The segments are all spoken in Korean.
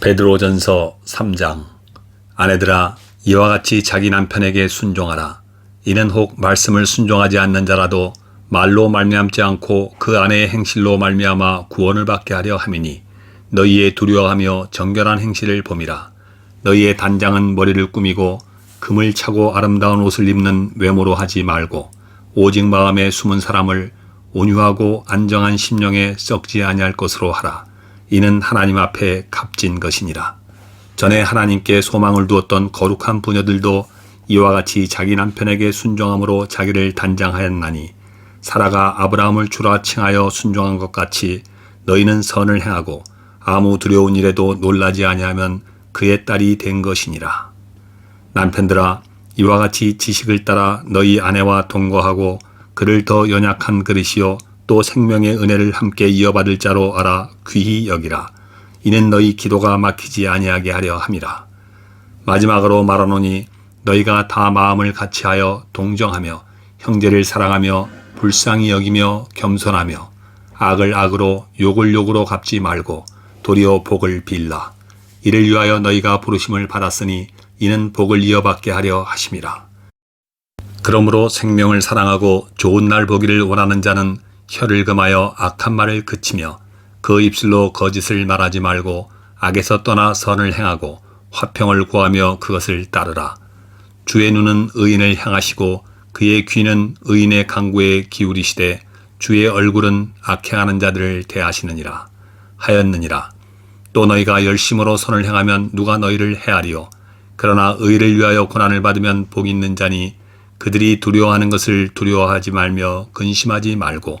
베드로전서 3장. 아내들아 이와 같이 자기 남편에게 순종하라. 이는 혹 말씀을 순종하지 않는 자라도 말로 말미암지 않고 그 아내의 행실로 말미암아 구원을 받게 하려 함이니 너희의 두려워하며 정결한 행실을 봄이라. 너희의 단장은 머리를 꾸미고 금을 차고 아름다운 옷을 입는 외모로 하지 말고 오직 마음에 숨은 사람을 온유하고 안정한 심령에 썩지 아니할 것으로 하라 이는 하나님 앞에 값진 것이니라. 전에 하나님께 소망을 두었던 거룩한 부녀들도 이와 같이 자기 남편에게 순종함으로 자기를 단장하였나니 사라가 아브라함을 주라 칭하여 순종한 것 같이 너희는 선을 행하고 아무 두려운 일에도 놀라지 아니하면 그의 딸이 된 것이니라. 남편들아 이와 같이 지식을 따라 너희 아내와 동거하고 그를 더 연약한 그릇이요 또 생명의 은혜를 함께 이어받을 자로 알아 귀히 여기라. 이는 너희 기도가 막히지 아니하게 하려 함이라. 마지막으로 말하노니 너희가 다 마음을 같이하여 동정하며 형제를 사랑하며 불쌍히 여기며 겸손하며 악을 악으로 욕을 욕으로 갚지 말고 도리어 복을 빌라. 이를 위하여 너희가 부르심을 받았으니 이는 복을 이어받게 하려 하심이라. 그러므로 생명을 사랑하고 좋은 날 보기를 원하는 자는 혀를 금하여 악한 말을 그치며 그 입술로 거짓을 말하지 말고 악에서 떠나 선을 행하고 화평을 구하며 그것을 따르라. 주의 눈은 의인을 향하시고 그의 귀는 의인의 강구에 기울이시되 주의 얼굴은 악행하는 자들을 대하시느니라 하였느니라. 또 너희가 열심으로 선을 행하면 누가 너희를 헤아리요. 그러나 의를 위하여 고난을 받으면 복 있는 자니 그들이 두려워하는 것을 두려워하지 말며 근심하지 말고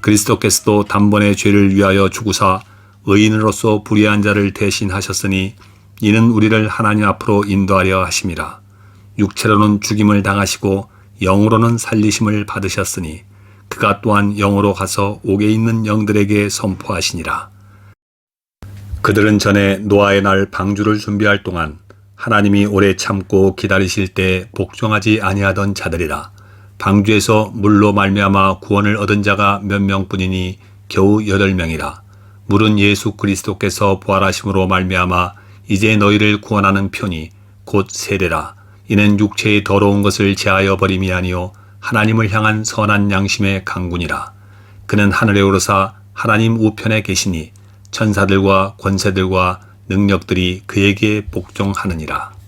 그리스도께서도 단번에 죄를 위하여 죽으사 의인으로서 불의한 자를 대신하셨으니 이는 우리를 하나님 앞으로 인도하려 하심이라. 육체로는 죽임을 당하시고 영으로는 살리심을 받으셨으니 그가 또한 영으로 가서 옥에 있는 영들에게 선포하시니라. 그들은 전에 노아의 날 방주를 준비할 동안 하나님이 오래 참고 기다리실 때 복종하지 아니하던 자들이라. 방주에서 물로 말미암아 구원을 얻은 자가 몇 명뿐이니 겨우 여덟 명이라. 물은 예수 그리스도께서 부활하심으로 말미암아 이제 너희를 구원하는 편이 곧 세례라. 이는 육체의 더러운 것을 제하여 버림이 아니요 하나님을 향한 선한 양심의 강군이라. 그는 하늘에 오르사 하나님 우편에 계시니 천사들과 권세들과 능력들이 그에게 복종하느니라.